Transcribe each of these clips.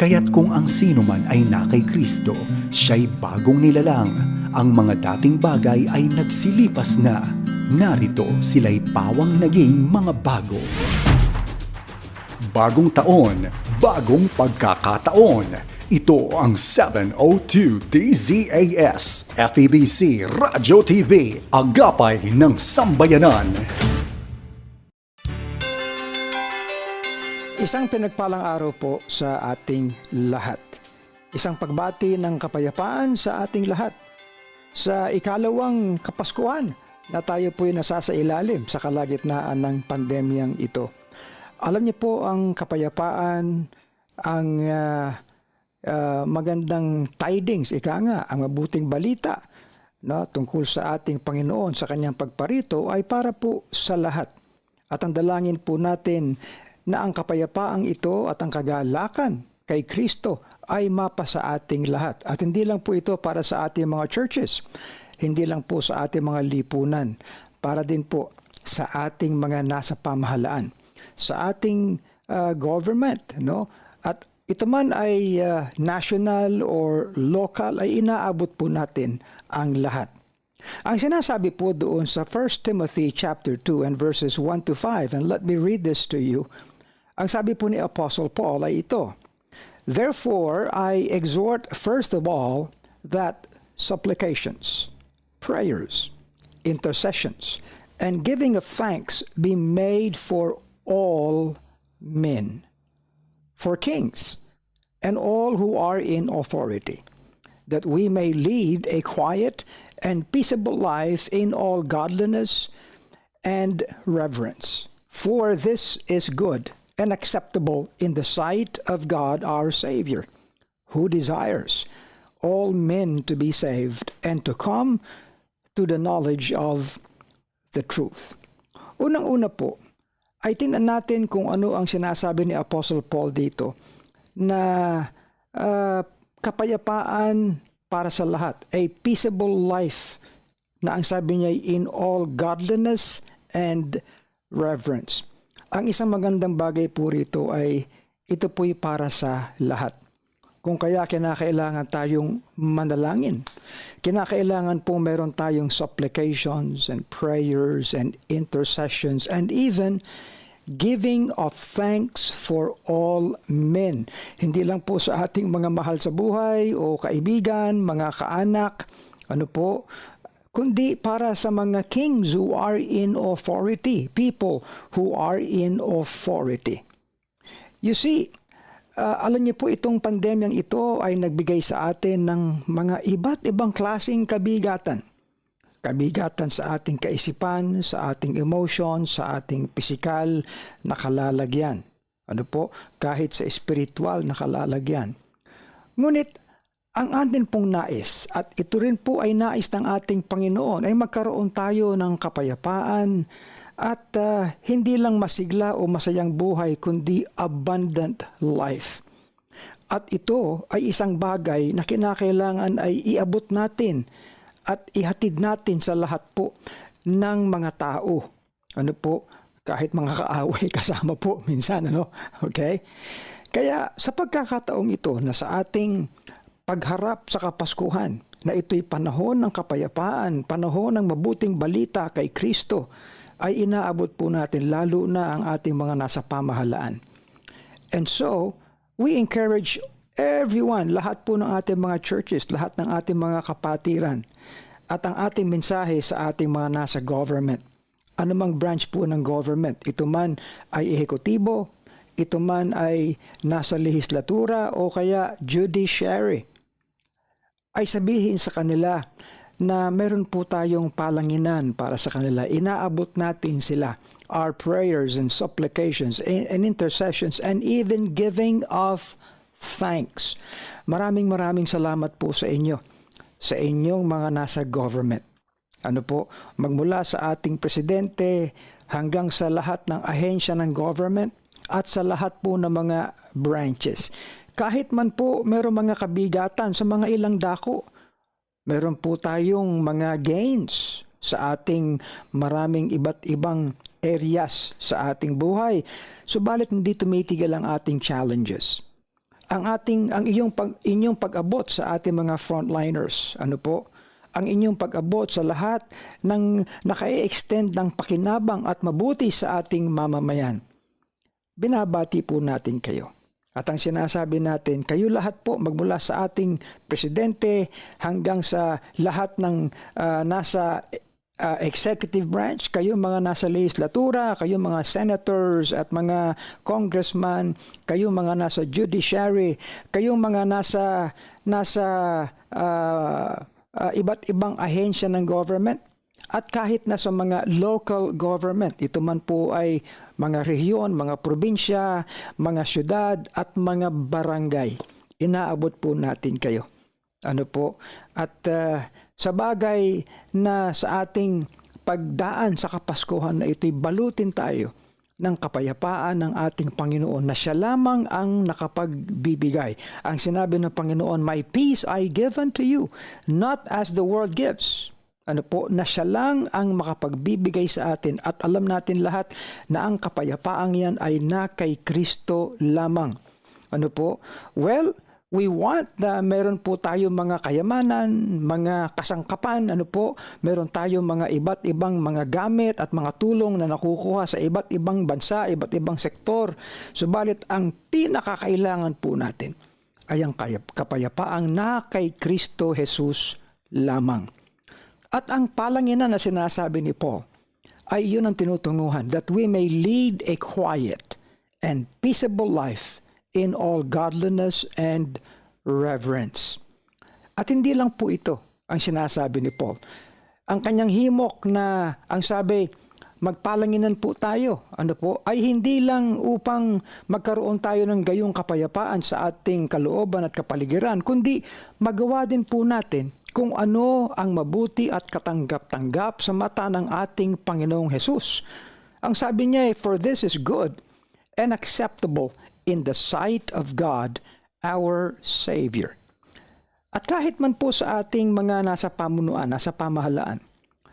Kaya't kung ang sino man ay na kay Kristo, siya'y bagong nilalang. Ang mga dating bagay ay nagsilipas na. Narito sila'y pawang naging mga bago. Bagong taon, bagong pagkakataon. Ito ang 702 DZAS FEBC Radio TV, Agapay ng Sambayanan. Isang pinagpalang araw po sa ating lahat. Isang pagbati ng kapayapaan sa ating lahat. Sa ikalawang kapaskuhan na tayo po'y nasasailalim sa kalagitnaan ng pandemyang ito. Alam niyo po ang kapayapaan, ang ah, ah, magandang tidings, ika nga, ang mabuting balita no, tungkol sa ating Panginoon sa kanyang pagparito ay para po sa lahat. At ang dalangin po natin na ang kapayapaang ito at ang kagalakan kay Kristo ay mapa sa ating lahat. At hindi lang po ito para sa ating mga churches, hindi lang po sa ating mga lipunan, para din po sa ating mga nasa pamahalaan, sa ating uh, government, no? At ito man ay uh, national or local ay inaabot po natin ang lahat. Ang sinasabi po doon sa 1 Timothy chapter 2 and verses 1 to 5 and let me read this to you. Ang sabi po ni Apostle Paul ay ito, Therefore, I exhort first of all that supplications, prayers, intercessions, and giving of thanks be made for all men, for kings, and all who are in authority, that we may lead a quiet and peaceable life in all godliness and reverence. For this is good and acceptable in the sight of God our Savior, who desires all men to be saved and to come to the knowledge of the truth. Unang-una po, ay tingnan natin kung ano ang sinasabi ni Apostle Paul dito na ah, kapayapaan para sa lahat, a peaceable life na ang sabi niya in all godliness and reverence. Ang isang magandang bagay po rito ay ito po'y para sa lahat. Kung kaya kinakailangan tayong manalangin. Kinakailangan po meron tayong supplications and prayers and intercessions and even giving of thanks for all men. Hindi lang po sa ating mga mahal sa buhay o kaibigan, mga kaanak, ano po, kundi para sa mga kings who are in authority, people who are in authority. You see, uh, alam niyo po itong pandemyang ito ay nagbigay sa atin ng mga iba't ibang klasing kabigatan. Kabigatan sa ating kaisipan, sa ating emotion, sa ating pisikal na kalalagyan. Ano po? Kahit sa spiritual na kalalagyan. Ngunit ang atin pong nais at ito rin po ay nais ng ating Panginoon ay magkaroon tayo ng kapayapaan at uh, hindi lang masigla o masayang buhay kundi abundant life. At ito ay isang bagay na kinakailangan ay iabot natin at ihatid natin sa lahat po ng mga tao. Ano po, kahit mga kaaway kasama po minsan, ano? Okay? Kaya sa pagkakataong ito na sa ating pagharap sa Kapaskuhan na ito'y panahon ng kapayapaan, panahon ng mabuting balita kay Kristo, ay inaabot po natin lalo na ang ating mga nasa pamahalaan. And so, we encourage everyone, lahat po ng ating mga churches, lahat ng ating mga kapatiran, at ang ating mensahe sa ating mga nasa government. Anumang branch po ng government, ito man ay ehekutibo, ito man ay nasa legislatura o kaya judiciary ay sabihin sa kanila na meron po tayong palanginan para sa kanila. Inaabot natin sila our prayers and supplications and intercessions and even giving of thanks. Maraming maraming salamat po sa inyo, sa inyong mga nasa government. Ano po, magmula sa ating presidente hanggang sa lahat ng ahensya ng government at sa lahat po ng mga branches. Kahit man po meron mga kabigatan sa mga ilang dako, meron po tayong mga gains sa ating maraming iba't ibang areas sa ating buhay. Subalit hindi tumitigil ang ating challenges. ang ating ang iyong pag inyong pag-abot sa ating mga frontliners. Ano po? Ang inyong pag-abot sa lahat ng naka-extend ng pakinabang at mabuti sa ating mamamayan. Binabati po natin kayo. At ang sinasabi natin, kayo lahat po magmula sa ating presidente hanggang sa lahat ng ah, nasa ah, executive branch, kayo mga nasa legislatura, kayo mga senators at mga congressman, kayo mga nasa judiciary, kayo mga nasa nasa ah, ah, iba't ibang ahensya ng government at kahit na sa mga local government, ito man po ay mga rehiyon, mga probinsya, mga syudad at mga barangay. Inaabot po natin kayo. Ano po? At ah, sa bagay na sa ating pagdaan sa Kapaskuhan na ito'y balutin tayo ng kapayapaan ng ating Panginoon na siya lamang ang nakapagbibigay. Ang sinabi ng Panginoon, My peace I give unto you, not as the world gives. Ano po, na siya lang ang makapagbibigay sa atin at alam natin lahat na ang kapayapaang yan ay na kay Kristo lamang. Ano po? Well, we want na meron po tayo mga kayamanan, mga kasangkapan, ano po, meron tayo mga iba't ibang mga gamit at mga tulong na nakukuha sa iba't ibang bansa, iba't ibang sektor. Subalit ang pinakakailangan po natin ay ang kapayapaang na kay Kristo Jesus lamang. At ang palanginan na sinasabi ni Paul ay yun ang tinutunguhan that we may lead a quiet and peaceable life in all godliness and reverence. At hindi lang po ito ang sinasabi ni Paul. Ang kanyang himok na ang sabi, magpalanginan po tayo, ano po, ay hindi lang upang magkaroon tayo ng gayong kapayapaan sa ating kalooban at kapaligiran, kundi magawa din po natin kung ano ang mabuti at katanggap-tanggap sa mata ng ating Panginoong Hesus. Ang sabi niya ay, For this is good and acceptable in the sight of God, our Savior. At kahit man po sa ating mga nasa pamunuan, nasa pamahalaan,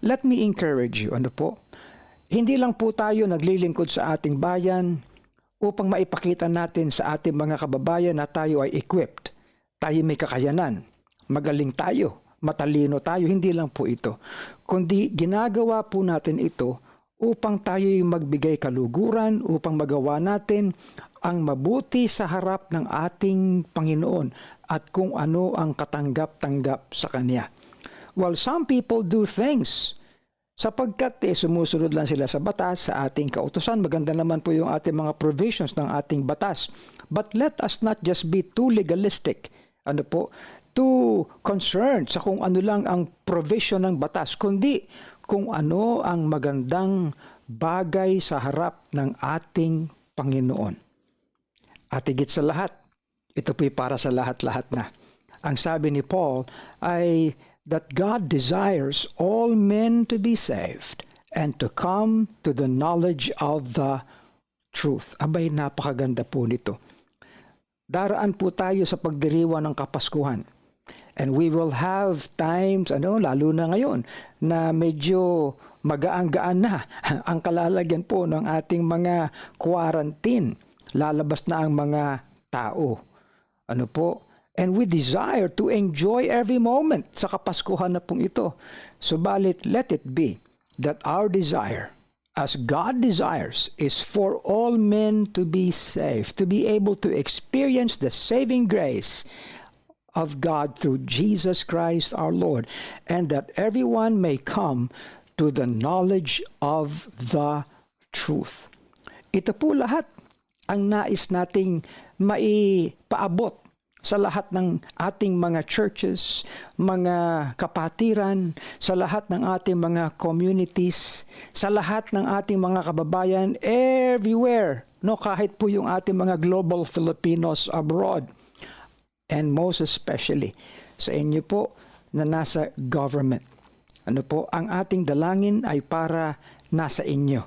let me encourage you, ano po? Hindi lang po tayo naglilingkod sa ating bayan upang maipakita natin sa ating mga kababayan na tayo ay equipped. Tayo may kakayanan. Magaling tayo. Matalino tayo. Hindi lang po ito. Kundi ginagawa po natin ito upang tayo magbigay kaluguran, upang magawa natin ang mabuti sa harap ng ating Panginoon at kung ano ang katanggap-tanggap sa Kanya. Well, some people do things sapagkat eh, sumusunod lang sila sa batas, sa ating kautusan. Maganda naman po yung ating mga provisions ng ating batas. But let us not just be too legalistic. Ano po? Too concerned sa kung ano lang ang provision ng batas, kundi kung ano ang magandang bagay sa harap ng ating Panginoon. At higit sa lahat, ito po'y para sa lahat-lahat na. Ang sabi ni Paul ay that God desires all men to be saved and to come to the knowledge of the truth. Abay, napakaganda po nito. Daraan po tayo sa pagdiriwa ng Kapaskuhan. And we will have times, ano, lalo na ngayon, na medyo magaang-gaan na ang kalalagyan po ng ating mga quarantine. Lalabas na ang mga tao. Ano po? And we desire to enjoy every moment sa Kapaskuhan na pong ito. Subalit, let it be that our desire, as God desires, is for all men to be saved, to be able to experience the saving grace of God through Jesus Christ our Lord, and that everyone may come to the knowledge of the truth. Ito po lahat ang nais nating maipaabot sa lahat ng ating mga churches, mga kapatiran, sa lahat ng ating mga communities, sa lahat ng ating mga kababayan everywhere, no kahit po yung ating mga global Filipinos abroad. And most especially sa inyo po na nasa government. Ano po, ang ating dalangin ay para nasa inyo.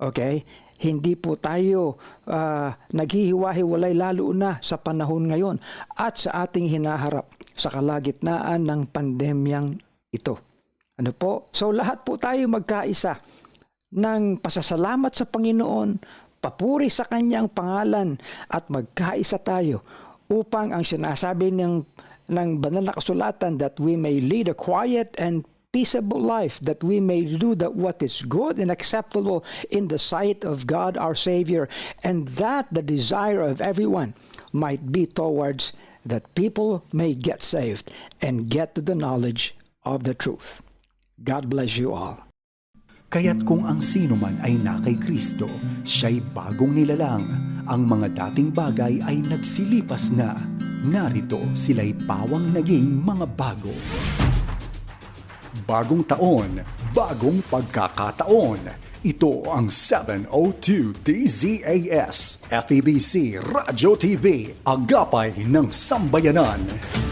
Okay? Hindi po tayo uh, naghihiwa-hiwalay lalo na sa panahon ngayon at sa ating hinaharap sa kalagitnaan ng pandemyang ito. Ano po? So lahat po tayo magkaisa ng pasasalamat sa Panginoon, papuri sa kanyang pangalan at magkaisa tayo upang ang sinasabi ng, ng banal na kasulatan that we may lead a quiet and peaceable life, that we may do that what is good and acceptable in the sight of God our Savior, and that the desire of everyone might be towards that people may get saved and get to the knowledge of the truth. God bless you all. Kaya't kung ang sino man ay na kay Kristo, siya'y bagong nilalang. Ang mga dating bagay ay nagsilipas na. Narito sila'y pawang naging mga bago. Bagong taon, bagong pagkakataon. Ito ang 702 DZAS, FEBC Radio TV, Agapay ng Sambayanan.